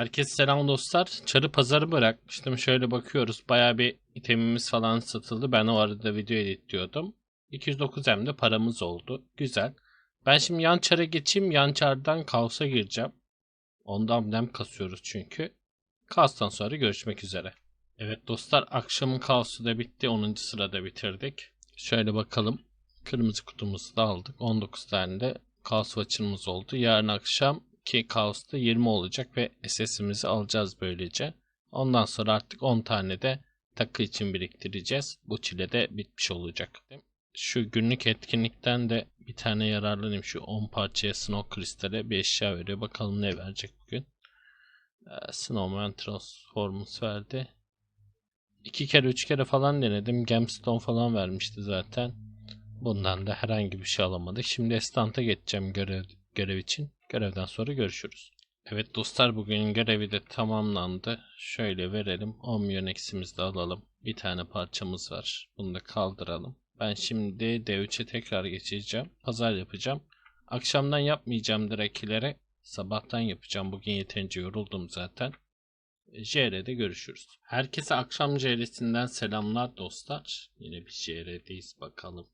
Herkese selam dostlar. Çarı pazarı bırakmıştım. Şöyle bakıyoruz. Baya bir itemimiz falan satıldı. Ben o arada video editliyordum. 209 hem paramız oldu. Güzel. Ben şimdi yan çara geçeyim. Yan çardan kaosa gireceğim. Ondan dem kasıyoruz çünkü. Kaostan sonra görüşmek üzere. Evet dostlar akşamın kaosu da bitti. 10. sırada bitirdik. Şöyle bakalım. Kırmızı kutumuzu da aldık. 19 tane de kaos oldu. Yarın akşam ki kaosta 20 olacak ve SS'imizi alacağız böylece. Ondan sonra artık 10 tane de takı için biriktireceğiz. Bu çile de bitmiş olacak. Şu günlük etkinlikten de bir tane yararlanayım. Şu 10 parçaya Snow Kristal'e bir eşya veriyor. Bakalım ne verecek bugün. Ee, Snowman Transformers verdi. İki kere üç kere falan denedim. Gemstone falan vermişti zaten. Bundan da herhangi bir şey alamadık. Şimdi Estant'a geçeceğim görev, görev için. Görevden sonra görüşürüz. Evet dostlar bugün görevi de tamamlandı. Şöyle verelim. 10 milyon eksimizi de alalım. Bir tane parçamız var. Bunu da kaldıralım. Ben şimdi D3'e tekrar geçeceğim. Pazar yapacağım. Akşamdan yapmayacağım direkilere. Sabahtan yapacağım. Bugün yeterince yoruldum zaten. JR'de görüşürüz. Herkese akşam JR'sinden selamlar dostlar. Yine bir JR'deyiz bakalım.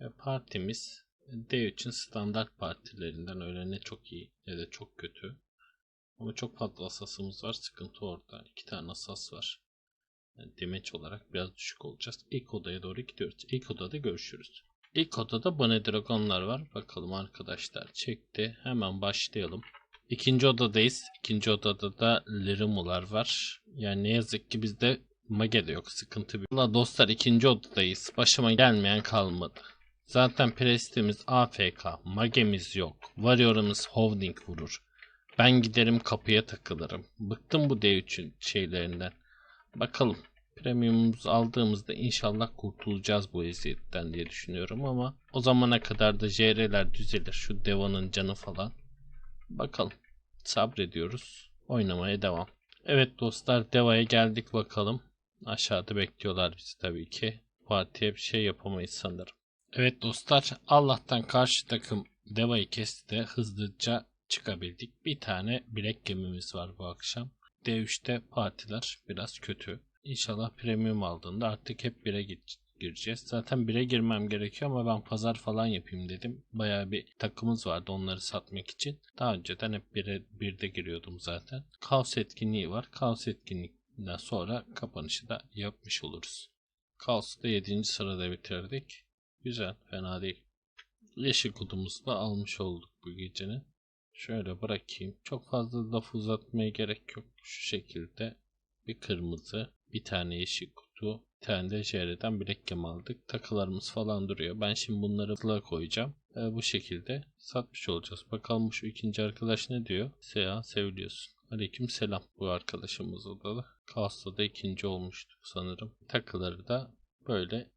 Ve partimiz D3'ün standart partilerinden öyle ne çok iyi ne de çok kötü. Ama çok fazla asasımız var. Sıkıntı orada. İki tane asas var. Yani demeç olarak biraz düşük olacağız. İlk odaya doğru gidiyoruz. İlk odada görüşürüz. İlk odada Bone Dragonlar var. Bakalım arkadaşlar çekti. Hemen başlayalım. İkinci odadayız. İkinci odada da Lirimular var. Yani ne yazık ki bizde Mage de yok. Sıkıntı bir. Valla dostlar ikinci odadayız. Başıma gelmeyen kalmadı. Zaten prestimiz AFK, magemiz yok. Warrior'ımız holding vurur. Ben giderim kapıya takılırım. Bıktım bu D3'ün şeylerinden. Bakalım. Premiumumuzu aldığımızda inşallah kurtulacağız bu eziyetten diye düşünüyorum ama o zamana kadar da JR'ler düzelir. Şu Deva'nın canı falan. Bakalım. Sabrediyoruz. Oynamaya devam. Evet dostlar Deva'ya geldik bakalım. Aşağıda bekliyorlar bizi tabii ki. Partiye bir şey yapamayız sanırım. Evet dostlar Allah'tan karşı takım Deva'yı kesti de hızlıca çıkabildik. Bir tane bilek gemimiz var bu akşam. D3'te partiler biraz kötü. İnşallah premium aldığında artık hep 1'e gireceğiz. Zaten 1'e girmem gerekiyor ama ben pazar falan yapayım dedim. Bayağı bir takımız vardı onları satmak için. Daha önceden hep 1'e 1'de giriyordum zaten. Kaos etkinliği var. Kaos etkinliğinden sonra kapanışı da yapmış oluruz. Kaos'u da 7. sırada bitirdik. Güzel, fena değil. Yeşil kutumuzu da almış olduk bu gecenin. Şöyle bırakayım. Çok fazla laf uzatmaya gerek yok. Şu şekilde bir kırmızı, bir tane yeşil kutu, bir tane de JR'den bilek gem aldık. Takılarımız falan duruyor. Ben şimdi bunları sıla koyacağım. E, bu şekilde satmış olacağız. Bakalım şu ikinci arkadaş ne diyor? Seha seviliyorsun. Aleyküm selam. Bu arkadaşımız da. Kaos'ta da ikinci olmuştu sanırım. Takıları da böyle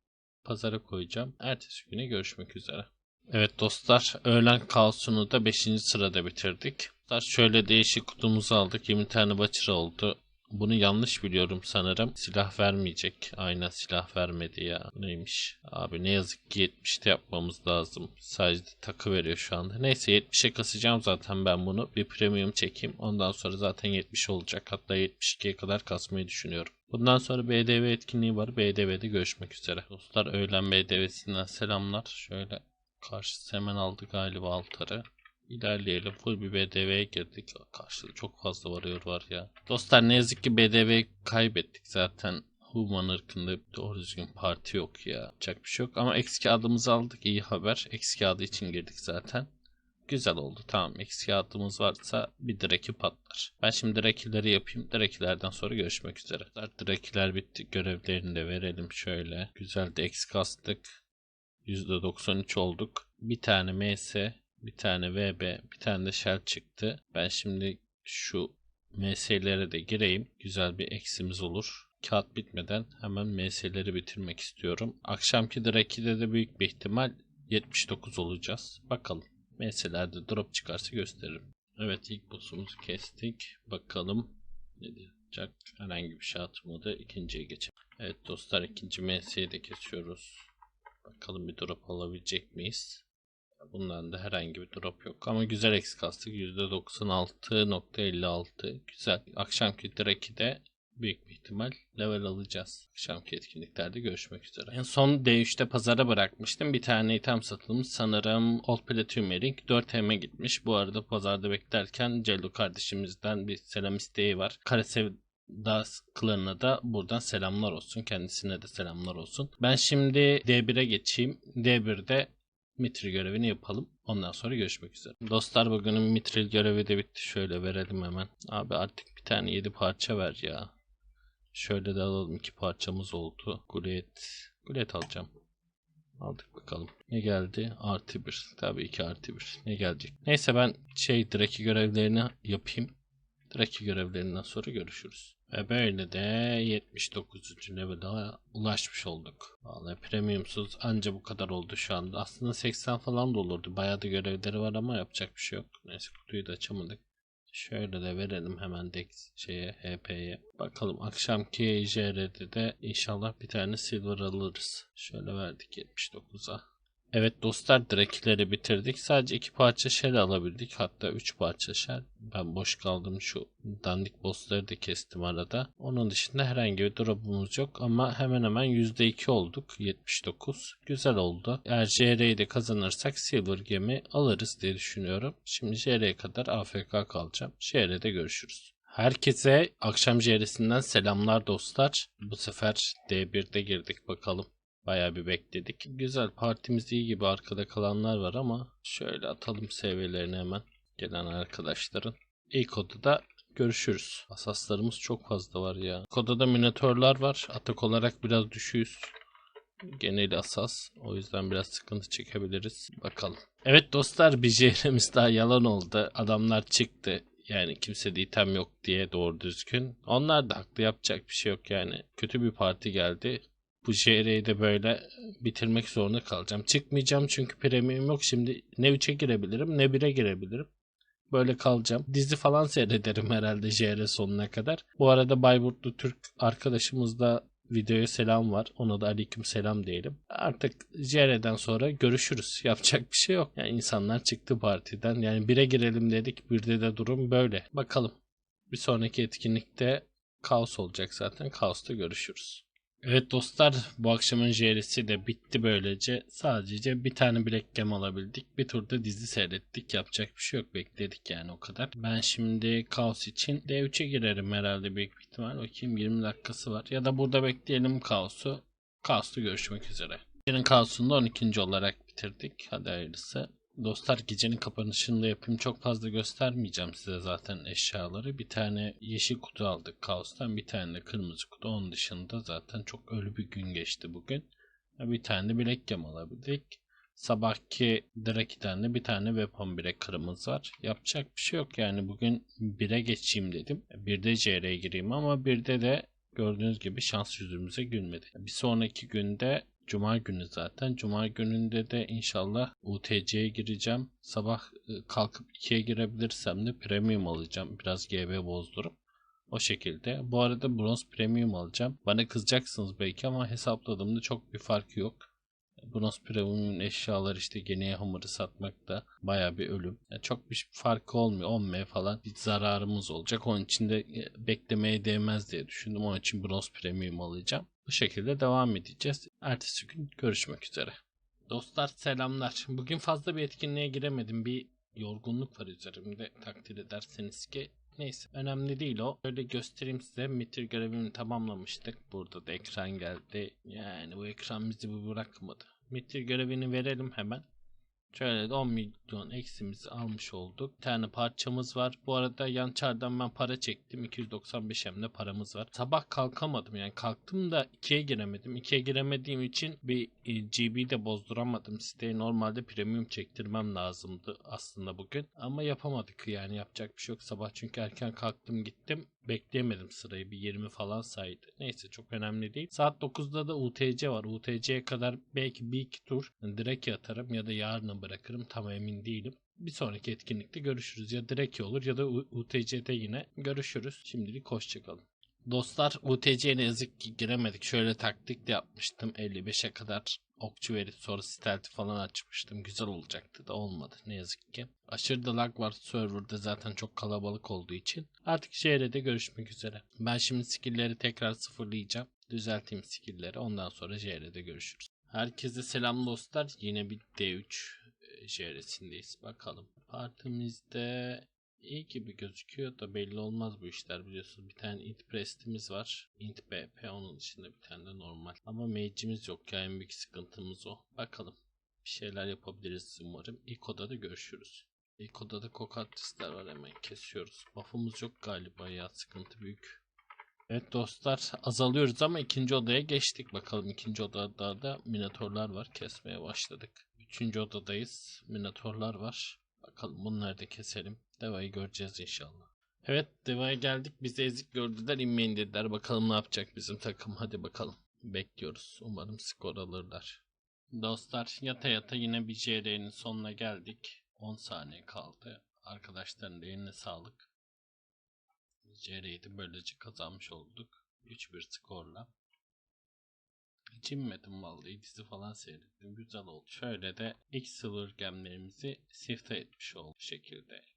pazara koyacağım. Ertesi güne görüşmek üzere. Evet dostlar öğlen kaosunu da 5. sırada bitirdik. Dostlar şöyle değişik kutumuzu aldık. 20 tane başarı oldu. Bunu yanlış biliyorum sanırım. Silah vermeyecek. Aynen silah vermedi ya. Neymiş? Abi ne yazık ki 70'te yapmamız lazım. Sadece takı veriyor şu anda. Neyse 70'e kasacağım zaten ben bunu. Bir premium çekeyim. Ondan sonra zaten 70 olacak. Hatta 72'ye kadar kasmayı düşünüyorum. Bundan sonra BDV etkinliği var. BDV'de görüşmek üzere. Dostlar öğlen BDV'sinden selamlar. Şöyle karşısı hemen aldı galiba altarı. İlerleyelim. Full bir BDV'ye girdik. Karşıda çok fazla varıyor var ya. Dostlar ne yazık ki BDV kaybettik zaten. Human ırkında doğru düzgün parti yok ya. Yapacak bir şey yok. Ama eski adımızı aldık. İyi haber. Eski adı için girdik zaten. Güzel oldu. Tamam. Eksi adımız varsa bir direki patlar. Ben şimdi direkileri yapayım. Direkilerden sonra görüşmek üzere. Direkiler bitti. Görevlerini de verelim şöyle. Güzel de eksi kastık. %93 olduk. Bir tane MS, bir tane VB, bir tane de Shell çıktı. Ben şimdi şu MS'lere de gireyim. Güzel bir eksimiz olur. Kağıt bitmeden hemen MS'leri bitirmek istiyorum. Akşamki Draki'de de büyük bir ihtimal 79 olacağız. Bakalım. MS'lerde drop çıkarsa gösteririm. Evet ilk boss'umuzu kestik. Bakalım ne diyecek. Herhangi bir şey atmadı. İkinciye geçelim. Evet dostlar ikinci MS'yi de kesiyoruz. Bakalım bir drop alabilecek miyiz? Bundan da herhangi bir drop yok. Ama güzel eksik kastık. %96.56. Güzel. Akşamki Drake'i de büyük bir ihtimal level alacağız. Akşamki etkinliklerde görüşmek üzere. En son D3'te pazara bırakmıştım. Bir tane item satılmış. Sanırım Old Platinum Ring 4M gitmiş. Bu arada pazarda beklerken Cello kardeşimizden bir selam isteği var. Karasev Das klanına da buradan selamlar olsun. Kendisine de selamlar olsun. Ben şimdi D1'e geçeyim. D1'de Mitril görevini yapalım. Ondan sonra görüşmek üzere. Dostlar bugünün Mitril görevi de bitti. Şöyle verelim hemen. Abi artık bir tane 7 parça ver ya. Şöyle de alalım. iki parçamız oldu. Gulet. Gulet alacağım. Aldık bakalım. Ne geldi? Artı 1. Tabii ki artı 1. Ne gelecek? Neyse ben şey Draki görevlerini yapayım. Draki görevlerinden sonra görüşürüz. Ve böyle de 79. level'a ulaşmış olduk. Vallahi premiumsuz anca bu kadar oldu şu anda. Aslında 80 falan da olurdu. Bayağı da görevleri var ama yapacak bir şey yok. Neyse kutuyu da açamadık. Şöyle de verelim hemen Dex şeye HP'ye. Bakalım akşamki JR'de de inşallah bir tane silver alırız. Şöyle verdik 79'a. Evet dostlar Drakileri bitirdik. Sadece iki parça shell alabildik. Hatta üç parça shell. Ben boş kaldım şu dandik bossları da kestim arada. Onun dışında herhangi bir drop'umuz yok. Ama hemen hemen %2 olduk. 79. Güzel oldu. Eğer JR'yi de kazanırsak silver gemi alırız diye düşünüyorum. Şimdi JR'ye kadar AFK kalacağım. JR'de görüşürüz. Herkese akşam JR'sinden selamlar dostlar. Bu sefer D1'de girdik bakalım. Bayağı bir bekledik. Güzel partimiz iyi gibi arkada kalanlar var ama şöyle atalım seviyelerini hemen gelen arkadaşların. İlk odada görüşürüz. Asaslarımız çok fazla var ya. İlk odada minotörler var. Atak olarak biraz düşüyoruz. Genel asas. O yüzden biraz sıkıntı çekebiliriz. Bakalım. Evet dostlar bir JR'miz daha yalan oldu. Adamlar çıktı. Yani kimse de item yok diye doğru düzgün. Onlar da haklı yapacak bir şey yok yani. Kötü bir parti geldi bu JR'yi de böyle bitirmek zorunda kalacağım. Çıkmayacağım çünkü premium yok. Şimdi ne 3'e girebilirim ne 1'e girebilirim. Böyle kalacağım. Dizi falan seyrederim herhalde JR sonuna kadar. Bu arada Bayburtlu Türk arkadaşımız da videoya selam var. Ona da aleyküm selam diyelim. Artık JR'den sonra görüşürüz. Yapacak bir şey yok. Yani insanlar çıktı partiden. Yani 1'e girelim dedik. Birde de durum böyle. Bakalım. Bir sonraki etkinlikte kaos olacak zaten. Kaosta görüşürüz. Evet dostlar bu akşamın JR'si de bitti böylece. Sadece bir tane Black Gem alabildik. Bir turda dizi seyrettik. Yapacak bir şey yok. Bekledik yani o kadar. Ben şimdi Kaos için D3'e girerim herhalde büyük bir ihtimal. Bakayım 20 dakikası var. Ya da burada bekleyelim Kaos'u. Kaos'ta görüşmek üzere. Gecenin Kaos'unu da 12. olarak bitirdik. Hadi hayırlısı. Dostlar gecenin kapanışını da yapayım. Çok fazla göstermeyeceğim size zaten eşyaları. Bir tane yeşil kutu aldık Kaos'tan. Bir tane de kırmızı kutu. Onun dışında zaten çok ölü bir gün geçti bugün. Bir tane de bilek gem alabildik. Sabahki Draki'den de bir tane weapon bilek kırmızı var. Yapacak bir şey yok yani bugün 1'e geçeyim dedim. Bir de CR'ye gireyim ama bir de de gördüğünüz gibi şans yüzümüze gülmedi. Bir sonraki günde Cuma günü zaten. Cuma gününde de inşallah UTC'ye gireceğim. Sabah e, kalkıp 2'ye girebilirsem de premium alacağım. Biraz GB bozdurup. O şekilde. Bu arada bronz premium alacağım. Bana kızacaksınız belki ama hesapladığımda çok bir farkı yok. Bronz premium eşyalar işte geniye hamuru satmak da baya bir ölüm. Yani çok bir farkı olmuyor. 10M falan bir zararımız olacak. Onun için de e, beklemeye değmez diye düşündüm. Onun için bronz premium alacağım. Bu şekilde devam edeceğiz. Ertesi gün görüşmek üzere. Dostlar selamlar. Bugün fazla bir etkinliğe giremedim. Bir yorgunluk var üzerimde takdir ederseniz ki. Neyse önemli değil o. Öyle göstereyim size. Mitir görevini tamamlamıştık. Burada da ekran geldi. Yani bu ekran bizi bu bırakmadı. Mitir görevini verelim hemen. Şöyle de 10 milyon eksimizi almış olduk. Bir tane parçamız var. Bu arada yan çardan ben para çektim. 295 hem de paramız var. Sabah kalkamadım yani kalktım da 2'ye giremedim. 2'ye giremediğim için bir e, GB de bozduramadım. Siteye normalde premium çektirmem lazımdı aslında bugün. Ama yapamadık yani yapacak bir şey yok. Sabah çünkü erken kalktım gittim. Bekleyemedim sırayı bir 20 falan saydı. Neyse çok önemli değil. Saat 9'da da UTC var. UTC'ye kadar belki bir iki tur direkt atarım ya da yarına bırakırım tam emin değilim. Bir sonraki etkinlikte görüşürüz. Ya direkt olur ya da UTC'de yine görüşürüz. Şimdilik hoşçakalın. Dostlar UTC'ye ne yazık ki giremedik. Şöyle taktik de yapmıştım. 55'e kadar okçu verip sonra stealth'i falan açmıştım. Güzel olacaktı da olmadı ne yazık ki. Aşırı da lag var serverda zaten çok kalabalık olduğu için. Artık JR'de görüşmek üzere. Ben şimdi skill'leri tekrar sıfırlayacağım. Düzelteyim skill'leri ondan sonra JR'de görüşürüz. Herkese selam dostlar. Yine bir D3 e, JR'sindeyiz. Bakalım. Partimizde iyi gibi gözüküyor da belli olmaz bu işler biliyorsunuz. Bir tane int prestimiz var. int BP onun dışında bir tane de normal. Ama mage'imiz yok ya en büyük sıkıntımız o. Bakalım. Bir şeyler yapabiliriz umarım. İlk odada görüşürüz. İlk odada kokartistler var hemen kesiyoruz. Buff'ımız yok galiba ya sıkıntı büyük. Evet dostlar azalıyoruz ama ikinci odaya geçtik. Bakalım ikinci odada da minatorlar var. Kesmeye başladık. Üçüncü odadayız. Minatorlar var. Bakalım bunları da keselim. Deva'yı göreceğiz inşallah. Evet Deva'ya geldik. Bizi ezik gördüler inmeyin dediler. Bakalım ne yapacak bizim takım. Hadi bakalım. Bekliyoruz. Umarım skor alırlar. Dostlar yata yata yine bir JR'nin sonuna geldik. 10 saniye kaldı. Arkadaşların da eline sağlık. JR'yi de böylece kazanmış olduk. 3-1 skorla. Hiç inmedim vallahi dizi falan seyrettim. Güzel oldu. Şöyle de ilk silver gemlerimizi sifte etmiş oldu şekilde.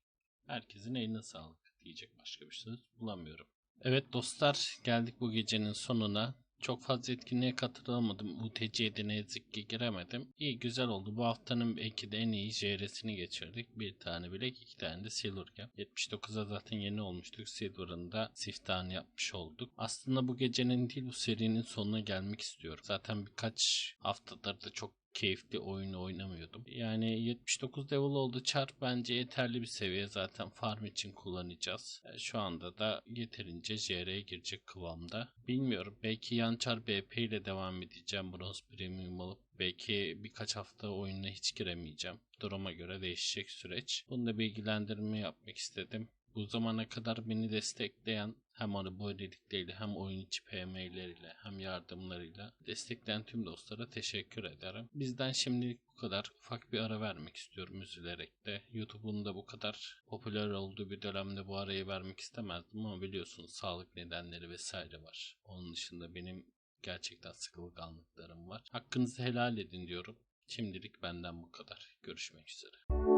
Herkesin eline sağlık diyecek başka bir söz bulamıyorum. Evet dostlar geldik bu gecenin sonuna. Çok fazla etkinliğe katılamadım. UTC'de ne yazık ki giremedim. İyi güzel oldu. Bu haftanın belki de en iyi JR'sini geçirdik. Bir tane bilek, iki tane de Silver Gem. 79'a zaten yeni olmuştuk. Silver'ın da siftahını yapmış olduk. Aslında bu gecenin değil bu serinin sonuna gelmek istiyorum. Zaten birkaç haftadır da çok keyifli oyun oynamıyordum. Yani 79 level oldu. Char bence yeterli bir seviye. Zaten farm için kullanacağız. E, Şu anda da yeterince JR'ye girecek kıvamda. Bilmiyorum. Belki yan Char BP ile devam edeceğim. Bronze Premium alıp belki birkaç hafta oyununa hiç giremeyeceğim. Duruma göre değişecek süreç. Bunu da bilgilendirme yapmak istedim. Bu zamana kadar beni destekleyen hem abonelikleriyle hem oyun içi PM'leriyle hem yardımlarıyla destekleyen tüm dostlara teşekkür ederim. Bizden şimdilik bu kadar. Ufak bir ara vermek istiyorum üzülerek de. YouTube'un da bu kadar popüler olduğu bir dönemde bu arayı vermek istemezdim ama biliyorsunuz sağlık nedenleri vesaire var. Onun dışında benim gerçekten sıkılganlıklarım var. Hakkınızı helal edin diyorum. Şimdilik benden bu kadar. Görüşmek üzere.